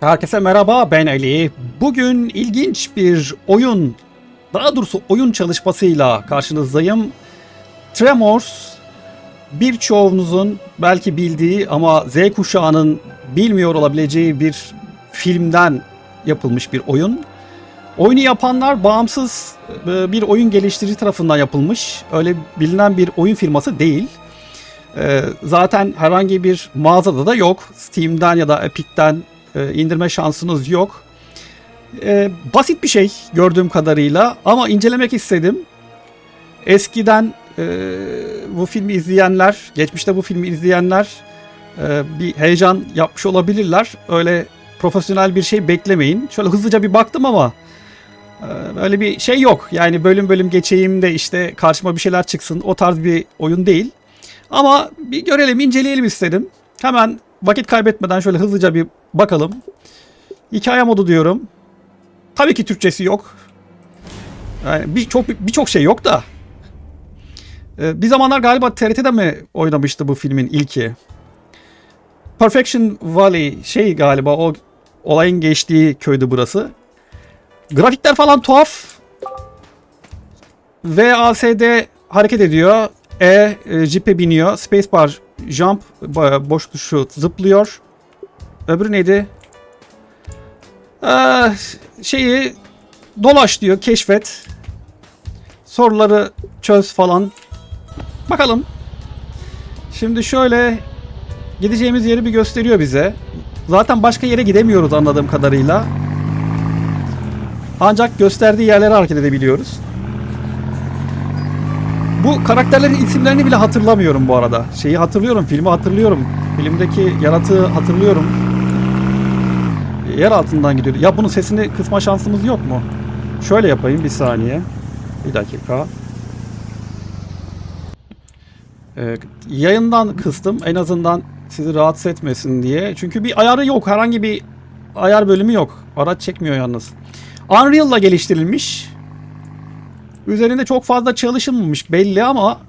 Herkese merhaba ben Ali. Bugün ilginç bir oyun, daha doğrusu oyun çalışmasıyla karşınızdayım. Tremors birçoğunuzun belki bildiği ama Z kuşağının bilmiyor olabileceği bir filmden yapılmış bir oyun. Oyunu yapanlar bağımsız e, bir oyun geliştirici tarafından yapılmış. Öyle bilinen bir oyun firması değil. E, Zaten herhangi bir mağazada da yok. Steam'den ya da Epic'ten e, indirme şansınız yok. E, basit bir şey gördüğüm kadarıyla ama incelemek istedim. Eskiden e, bu filmi izleyenler, geçmişte bu filmi izleyenler e, bir heyecan yapmış olabilirler. Öyle profesyonel bir şey beklemeyin. Şöyle hızlıca bir baktım ama e, öyle bir şey yok. Yani bölüm bölüm geçeyim de işte karşıma bir şeyler çıksın. O tarz bir oyun değil. Ama bir görelim, inceleyelim istedim. Hemen vakit kaybetmeden şöyle hızlıca bir bakalım. Hikaye modu diyorum. Tabii ki Türkçesi yok. Yani birçok birçok şey yok da. Ee, bir zamanlar galiba TRT'de mi oynamıştı bu filmin ilki? Perfection Valley şey galiba o olayın geçtiği köydü burası. Grafikler falan tuhaf. VASD hareket ediyor. E, e jipe biniyor. Spacebar jump bo- boş tuşu zıplıyor. Öbürü neydi? Ee, şeyi dolaş diyor, keşfet. Soruları çöz falan. Bakalım. Şimdi şöyle gideceğimiz yeri bir gösteriyor bize. Zaten başka yere gidemiyoruz anladığım kadarıyla. Ancak gösterdiği yerlere hareket edebiliyoruz. Bu karakterlerin isimlerini bile hatırlamıyorum bu arada. Şeyi hatırlıyorum, filmi hatırlıyorum. Filmdeki yaratığı hatırlıyorum. Yer altından gidiyor. Ya bunun sesini kısma şansımız yok mu? Şöyle yapayım bir saniye. Bir dakika. Ee, yayından kıstım en azından sizi rahatsız etmesin diye. Çünkü bir ayarı yok. Herhangi bir ayar bölümü yok. Araç çekmiyor yalnız. Unreal'la geliştirilmiş. Üzerinde çok fazla çalışılmamış belli ama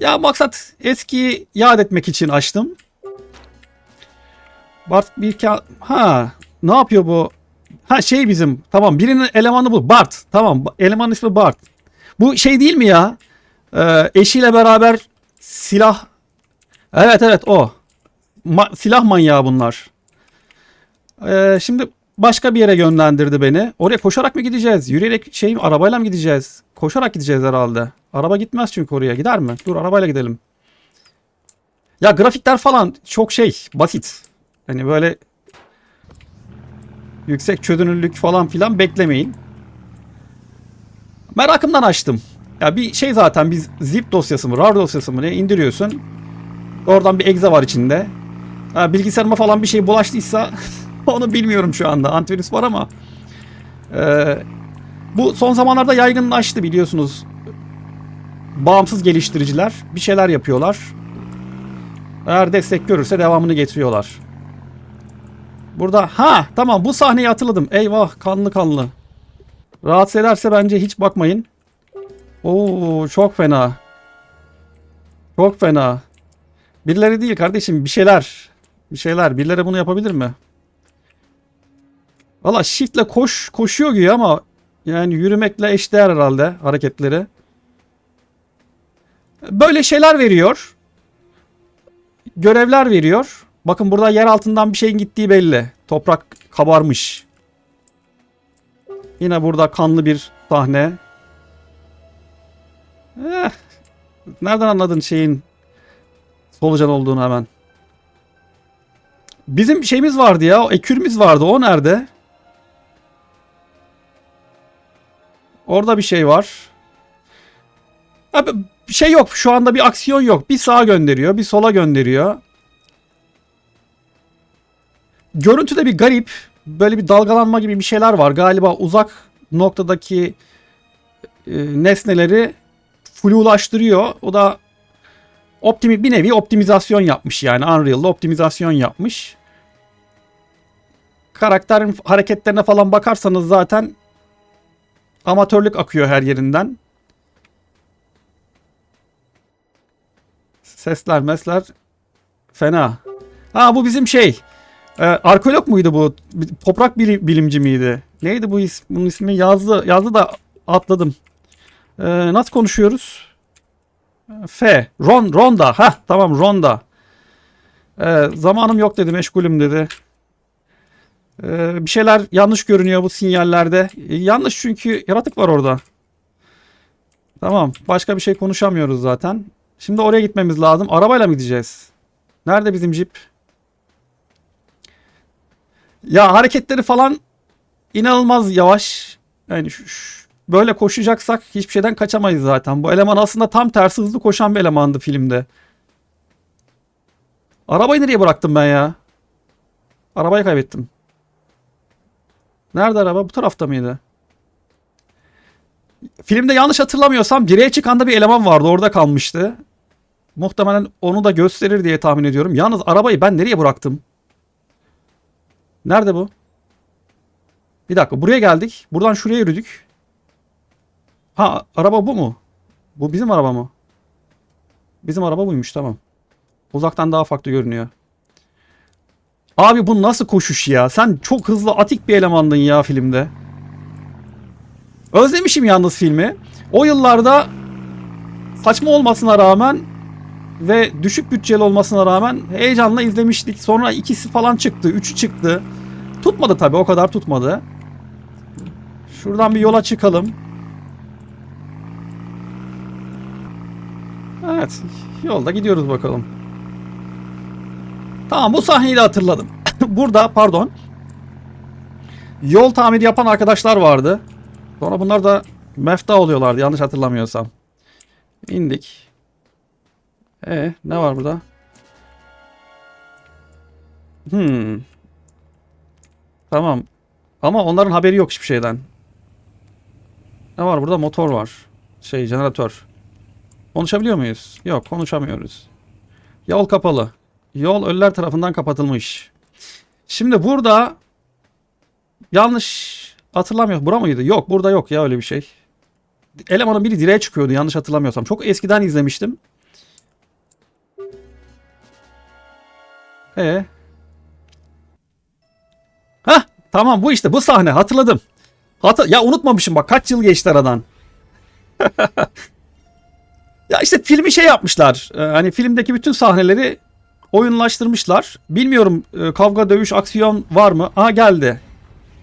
ya maksat eskiyi yad etmek için açtım. Bart bir ka- ha ne yapıyor bu? Ha şey bizim tamam birinin elemanı bu Bart tamam elemanın ismi Bart. Bu şey değil mi ya? Ee, eşiyle beraber silah Evet evet o. Ma- silah manyağı bunlar. Ee, şimdi başka bir yere yönlendirdi beni. Oraya koşarak mı gideceğiz? Yürüyerek şey mi? Arabayla mı gideceğiz? Koşarak gideceğiz herhalde. Araba gitmez çünkü oraya. Gider mi? Dur arabayla gidelim. Ya grafikler falan çok şey basit. Hani böyle yüksek çözünürlük falan filan beklemeyin. Merakımdan açtım. Ya bir şey zaten biz zip dosyası mı, RAR dosyası mı ne indiriyorsun. Oradan bir exe var içinde. Ha, bilgisayarıma falan bir şey bulaştıysa onu bilmiyorum şu anda. Antivirüs var ama. Ee, bu son zamanlarda yaygınlaştı biliyorsunuz. Bağımsız geliştiriciler bir şeyler yapıyorlar. Eğer destek görürse devamını getiriyorlar. Burada ha tamam bu sahneyi hatırladım. Eyvah kanlı kanlı. Rahatsız ederse bence hiç bakmayın. Oo çok fena. Çok fena. Birileri değil kardeşim bir şeyler. Bir şeyler. Birileri bunu yapabilir mi? Valla shiftle koş koşuyor güya ama yani yürümekle eşdeğer herhalde hareketleri. Böyle şeyler veriyor. Görevler veriyor. Bakın burada yer altından bir şeyin gittiği belli. Toprak kabarmış. Yine burada kanlı bir sahne. Eh, nereden anladın şeyin solucan olduğunu hemen? Bizim şeyimiz vardı ya. Ekürümüz vardı. O nerede? Orada bir şey var. Abi şey yok. Şu anda bir aksiyon yok. Bir sağa gönderiyor, bir sola gönderiyor. Görüntüde bir garip. Böyle bir dalgalanma gibi bir şeyler var. Galiba uzak noktadaki e, nesneleri flulaştırıyor. O da optimi bir nevi optimizasyon yapmış yani Unreal'da optimizasyon yapmış. Karakterin hareketlerine falan bakarsanız zaten amatörlük akıyor her yerinden. Sesler mesler fena. Ha bu bizim şey. Ee, arkeolog muydu bu? Toprak bili- bilimci miydi? Neydi bu is bunun ismi? Yazdı, yazdı da atladım. Ee, nasıl konuşuyoruz? F. Ron, Ronda. Ha tamam Ronda. Ee, zamanım yok dedi, meşgulüm dedi. Ee, bir şeyler yanlış görünüyor bu sinyallerde. Ee, yanlış çünkü yaratık var orada. Tamam. Başka bir şey konuşamıyoruz zaten. Şimdi oraya gitmemiz lazım. Arabayla mı gideceğiz? Nerede bizim jip? Ya hareketleri falan inanılmaz yavaş. Yani şu- şu- böyle koşacaksak hiçbir şeyden kaçamayız zaten. Bu eleman aslında tam tersi hızlı koşan bir elemandı filmde. Arabayı nereye bıraktım ben ya? Arabayı kaybettim. Nerede araba? Bu tarafta mıydı? Filmde yanlış hatırlamıyorsam direğe çıkan da bir eleman vardı. Orada kalmıştı. Muhtemelen onu da gösterir diye tahmin ediyorum. Yalnız arabayı ben nereye bıraktım? Nerede bu? Bir dakika buraya geldik. Buradan şuraya yürüdük. Ha araba bu mu? Bu bizim araba mı? Bizim araba buymuş tamam. Uzaktan daha farklı görünüyor. Abi bu nasıl koşuş ya? Sen çok hızlı atik bir elemandın ya filmde. Özlemişim yalnız filmi. O yıllarda saçma olmasına rağmen ve düşük bütçeli olmasına rağmen heyecanla izlemiştik. Sonra ikisi falan çıktı, üçü çıktı. Tutmadı tabii, o kadar tutmadı. Şuradan bir yola çıkalım. Evet, yolda gidiyoruz bakalım. Tamam, bu sahneyi de hatırladım. Burada, pardon. Yol tamiri yapan arkadaşlar vardı. Sonra bunlar da mefta oluyorlardı yanlış hatırlamıyorsam. İndik. E ne var burada? Hmm. Tamam. Ama onların haberi yok hiçbir şeyden. Ne var burada? Motor var. Şey jeneratör. Konuşabiliyor muyuz? Yok konuşamıyoruz. Yol kapalı. Yol ölüler tarafından kapatılmış. Şimdi burada yanlış hatırlamıyorum. Bura mıydı? Yok burada yok ya öyle bir şey. Elemanın biri direğe çıkıyordu yanlış hatırlamıyorsam. Çok eskiden izlemiştim. E. Hah tamam bu işte bu sahne hatırladım. Hatır ya unutmamışım bak kaç yıl geçti aradan. ya işte filmi şey yapmışlar. e, hani filmdeki bütün sahneleri oyunlaştırmışlar. Bilmiyorum e, kavga, dövüş, aksiyon var mı? Aha geldi.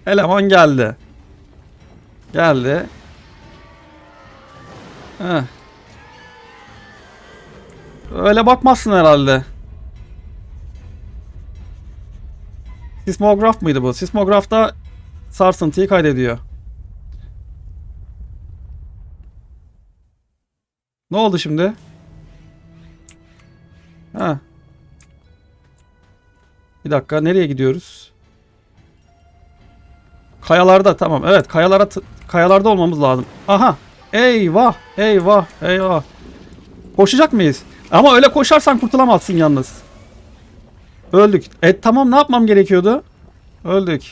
Eleman geldi. Geldi. Heh. Öyle bakmazsın herhalde. Sismograf mıydı bu? Sismografta sarsıntıyı kaydediyor. Ne oldu şimdi? Ha. Bir dakika nereye gidiyoruz? Kayalarda tamam. Evet kayalara kayalarda olmamız lazım. Aha. Eyvah. Eyvah. Eyvah. Koşacak mıyız? Ama öyle koşarsan kurtulamazsın yalnız. Öldük. E tamam ne yapmam gerekiyordu? Öldük.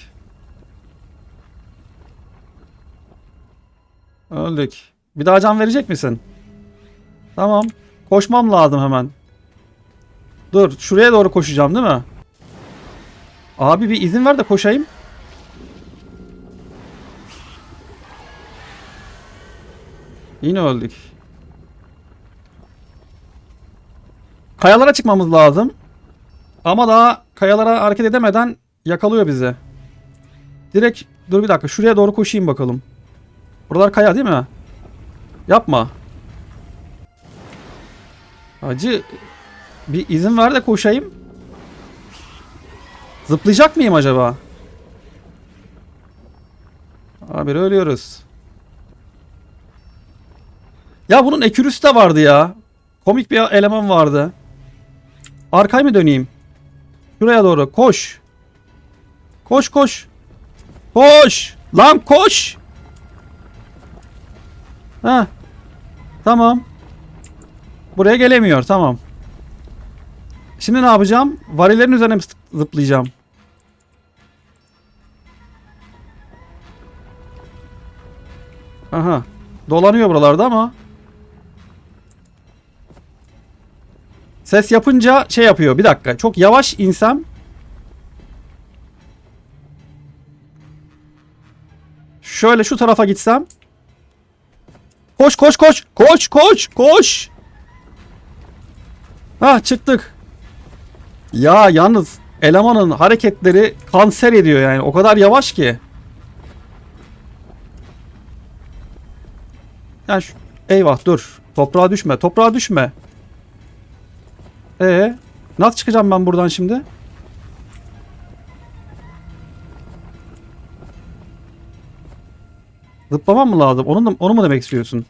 Öldük. Bir daha can verecek misin? Tamam. Koşmam lazım hemen. Dur şuraya doğru koşacağım değil mi? Abi bir izin ver de koşayım. Yine öldük. Kayalara çıkmamız lazım. Ama daha kayalara hareket edemeden yakalıyor bizi. Direkt dur bir dakika şuraya doğru koşayım bakalım. Buralar kaya değil mi? Yapma. Acı bir izin ver de koşayım. Zıplayacak mıyım acaba? Abi ölüyoruz. Ya bunun ekürüsü de vardı ya. Komik bir eleman vardı. Arkaya mı döneyim? Şuraya doğru koş. Koş koş. Koş. Lan koş. Ha. Tamam. Buraya gelemiyor. Tamam. Şimdi ne yapacağım? Varillerin üzerine mi zıplayacağım? Aha. Dolanıyor buralarda ama. Ses yapınca şey yapıyor. Bir dakika. Çok yavaş insem. Şöyle şu tarafa gitsem. Koş koş koş. Koş koş koş. Ah çıktık. Ya yalnız elemanın hareketleri kanser ediyor yani. O kadar yavaş ki. Yani şu, eyvah dur. Toprağa düşme. Toprağa düşme. Ee, nasıl çıkacağım ben buradan şimdi? Zıplamam mı lazım? Onu, da, onu mu demek istiyorsun?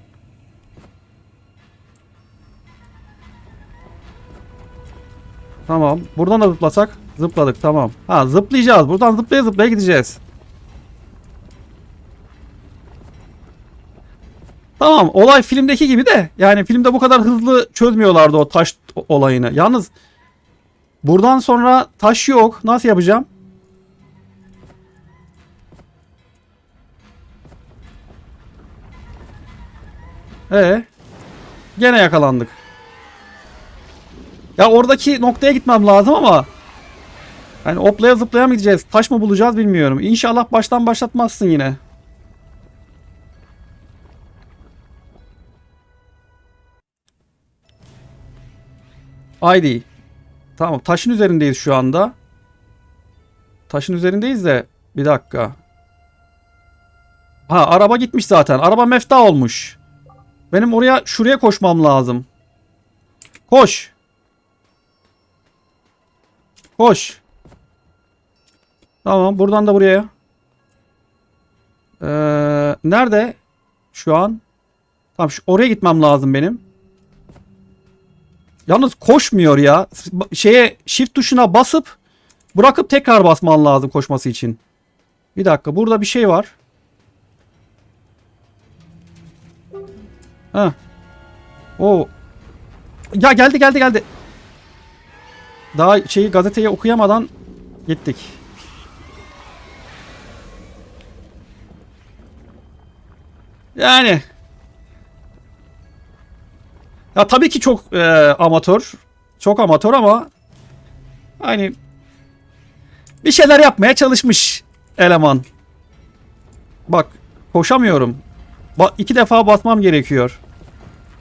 Tamam. Buradan da zıplasak. Zıpladık tamam. Ha zıplayacağız. Buradan zıplaya zıplaya gideceğiz. Tamam olay filmdeki gibi de yani filmde bu kadar hızlı çözmüyorlardı o taş olayını. Yalnız buradan sonra taş yok. Nasıl yapacağım? Ee, gene yakalandık. Ya oradaki noktaya gitmem lazım ama yani hoplaya zıplaya mı gideceğiz? Taş mı bulacağız bilmiyorum. İnşallah baştan başlatmazsın yine. ID. Tamam taşın üzerindeyiz şu anda. Taşın üzerindeyiz de bir dakika. Ha araba gitmiş zaten. Araba mefta olmuş. Benim oraya şuraya koşmam lazım. Koş. Koş. Tamam buradan da buraya. Ee, nerede? Şu an. Tamam şu, oraya gitmem lazım benim. Yalnız koşmuyor ya. Şeye shift tuşuna basıp bırakıp tekrar basman lazım koşması için. Bir dakika burada bir şey var. Ha. O. Ya geldi geldi geldi. Daha şeyi gazeteyi okuyamadan gittik. Yani ya tabii ki çok e, amatör. Çok amatör ama hani bir şeyler yapmaya çalışmış eleman. Bak koşamıyorum. Ba iki defa basmam gerekiyor.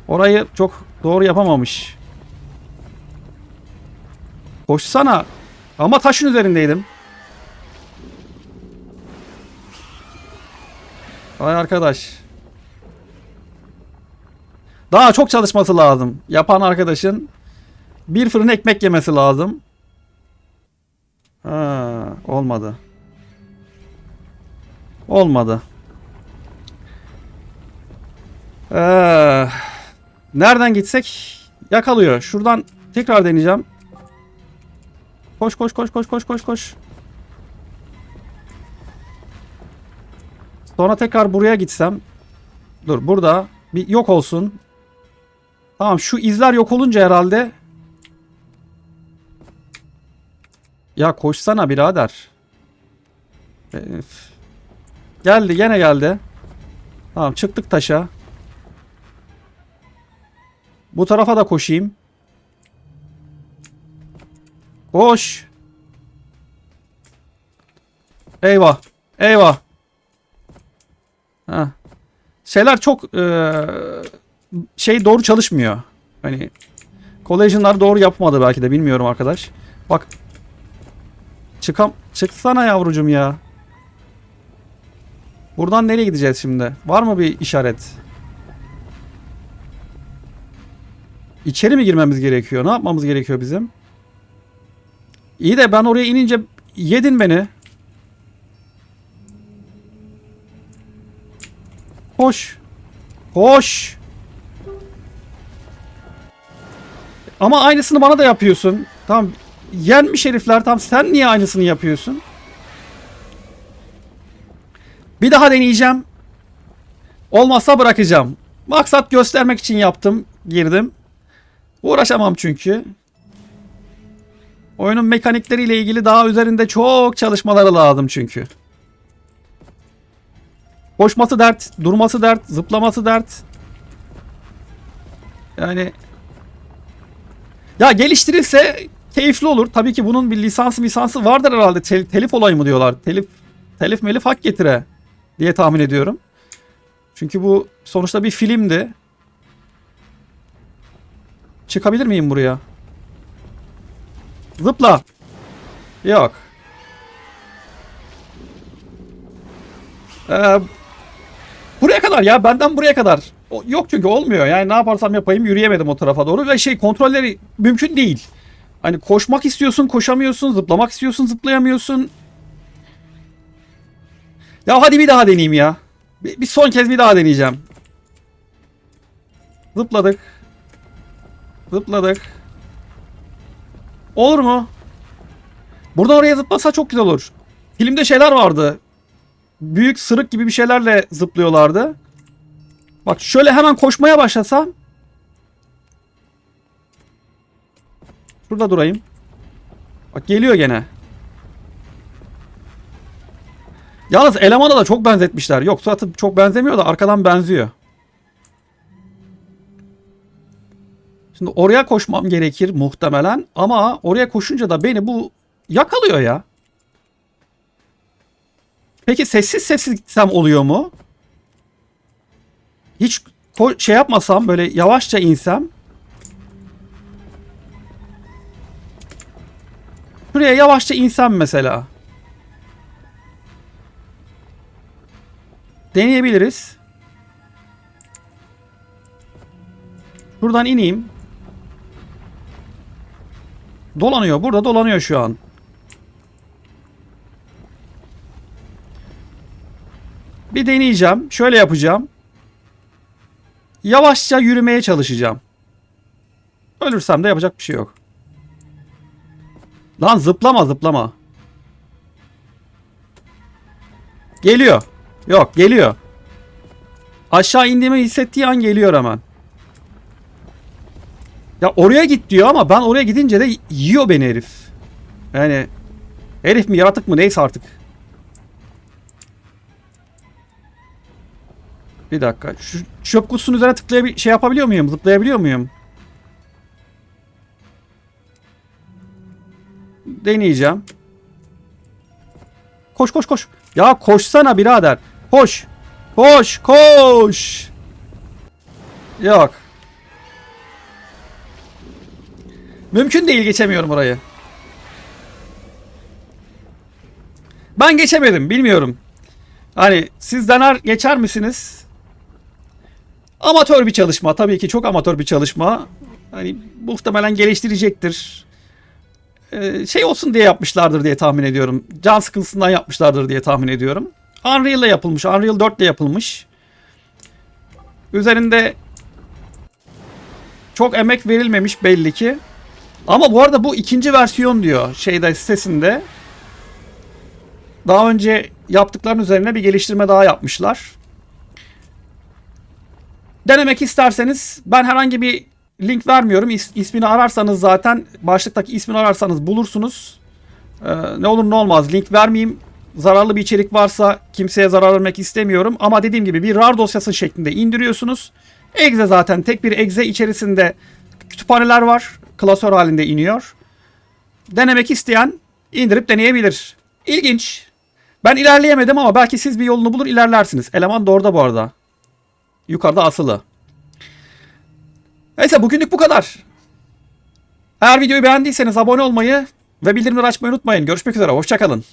Orayı çok doğru yapamamış. Koşsana. Ama taşın üzerindeydim. Vay arkadaş. Daha çok çalışması lazım. Yapan arkadaşın bir fırın ekmek yemesi lazım. Ha, olmadı. Olmadı. Ee, nereden gitsek yakalıyor. Şuradan tekrar deneyeceğim. Koş koş koş koş koş koş koş. Sonra tekrar buraya gitsem. Dur burada bir yok olsun. Tamam şu izler yok olunca herhalde. Ya koşsana birader. Öf. Geldi gene geldi. Tamam çıktık taşa. Bu tarafa da koşayım. Koş. Eyvah. Eyvah. Ha. Şeyler çok eee şey doğru çalışmıyor. Hani Collision'lar doğru yapmadı belki de bilmiyorum arkadaş. Bak. Çıkam çıksana yavrucum ya. Buradan nereye gideceğiz şimdi? Var mı bir işaret? İçeri mi girmemiz gerekiyor? Ne yapmamız gerekiyor bizim? İyi de ben oraya inince yedin beni. Koş. Koş. Ama aynısını bana da yapıyorsun. Tamam. Yenmiş herifler. Tamam sen niye aynısını yapıyorsun? Bir daha deneyeceğim. Olmazsa bırakacağım. Maksat göstermek için yaptım. Girdim. Uğraşamam çünkü. Oyunun mekanikleriyle ilgili daha üzerinde çok çalışmaları lazım çünkü. Koşması dert, durması dert, zıplaması dert. Yani ya geliştirilse keyifli olur. Tabii ki bunun bir lisansı lisansı vardır herhalde. Tel- telif olayı mı diyorlar? Telif telif melif hak getire. diye tahmin ediyorum. Çünkü bu sonuçta bir filmdi. Çıkabilir miyim buraya? Zıpla. Yok. Ee, buraya kadar ya benden buraya kadar. Yok çünkü olmuyor. Yani ne yaparsam yapayım yürüyemedim o tarafa doğru ve şey kontrolleri mümkün değil. Hani koşmak istiyorsun koşamıyorsun, zıplamak istiyorsun zıplayamıyorsun. Ya hadi bir daha deneyeyim ya. Bir, bir son kez bir daha deneyeceğim. Zıpladık. Zıpladık. Olur mu? Buradan oraya zıplasa çok güzel olur. Filmde şeyler vardı. Büyük sırık gibi bir şeylerle zıplıyorlardı. Bak şöyle hemen koşmaya başlasam. Şurada durayım. Bak geliyor gene. Yalnız elemana da çok benzetmişler. Yok suratı çok benzemiyor da arkadan benziyor. Şimdi oraya koşmam gerekir muhtemelen ama oraya koşunca da beni bu yakalıyor ya. Peki sessiz sessiz gitsem oluyor mu? Hiç şey yapmasam böyle yavaşça insem. Şuraya yavaşça insem mesela. Deneyebiliriz. Buradan ineyim. Dolanıyor. Burada dolanıyor şu an. Bir deneyeceğim. Şöyle yapacağım. Yavaşça yürümeye çalışacağım. Ölürsem de yapacak bir şey yok. Lan zıplama zıplama. Geliyor. Yok geliyor. Aşağı indiğimi hissettiği an geliyor hemen. Ya oraya git diyor ama ben oraya gidince de yiyor beni herif. Yani herif mi yaratık mı neyse artık. Bir dakika. Şu çöp kutusunun üzerine tıklayabil şey yapabiliyor muyum? Zıplayabiliyor muyum? Deneyeceğim. Koş koş koş. Ya koşsana birader. Koş. Koş koş. Yok. Mümkün değil geçemiyorum orayı. Ben geçemedim bilmiyorum. Hani siz dener geçer misiniz? Amatör bir çalışma tabii ki çok amatör bir çalışma. Hani muhtemelen geliştirecektir. Ee, şey olsun diye yapmışlardır diye tahmin ediyorum. Can sıkıntısından yapmışlardır diye tahmin ediyorum. Unreal ile yapılmış. Unreal 4 ile yapılmış. Üzerinde çok emek verilmemiş belli ki. Ama bu arada bu ikinci versiyon diyor şeyde sitesinde. Daha önce yaptıkların üzerine bir geliştirme daha yapmışlar. Denemek isterseniz ben herhangi bir link vermiyorum. İs, ismini ararsanız zaten başlıktaki ismini ararsanız bulursunuz. Ee, ne olur ne olmaz link vermeyeyim. Zararlı bir içerik varsa kimseye zarar vermek istemiyorum. Ama dediğim gibi bir RAR dosyası şeklinde indiriyorsunuz. Exe zaten tek bir exe içerisinde kütüphaneler var. Klasör halinde iniyor. Denemek isteyen indirip deneyebilir. İlginç. Ben ilerleyemedim ama belki siz bir yolunu bulur ilerlersiniz. Eleman da orada bu arada. Yukarıda asılı. Neyse bugünlük bu kadar. Eğer videoyu beğendiyseniz abone olmayı ve bildirimleri açmayı unutmayın. Görüşmek üzere. Hoşçakalın.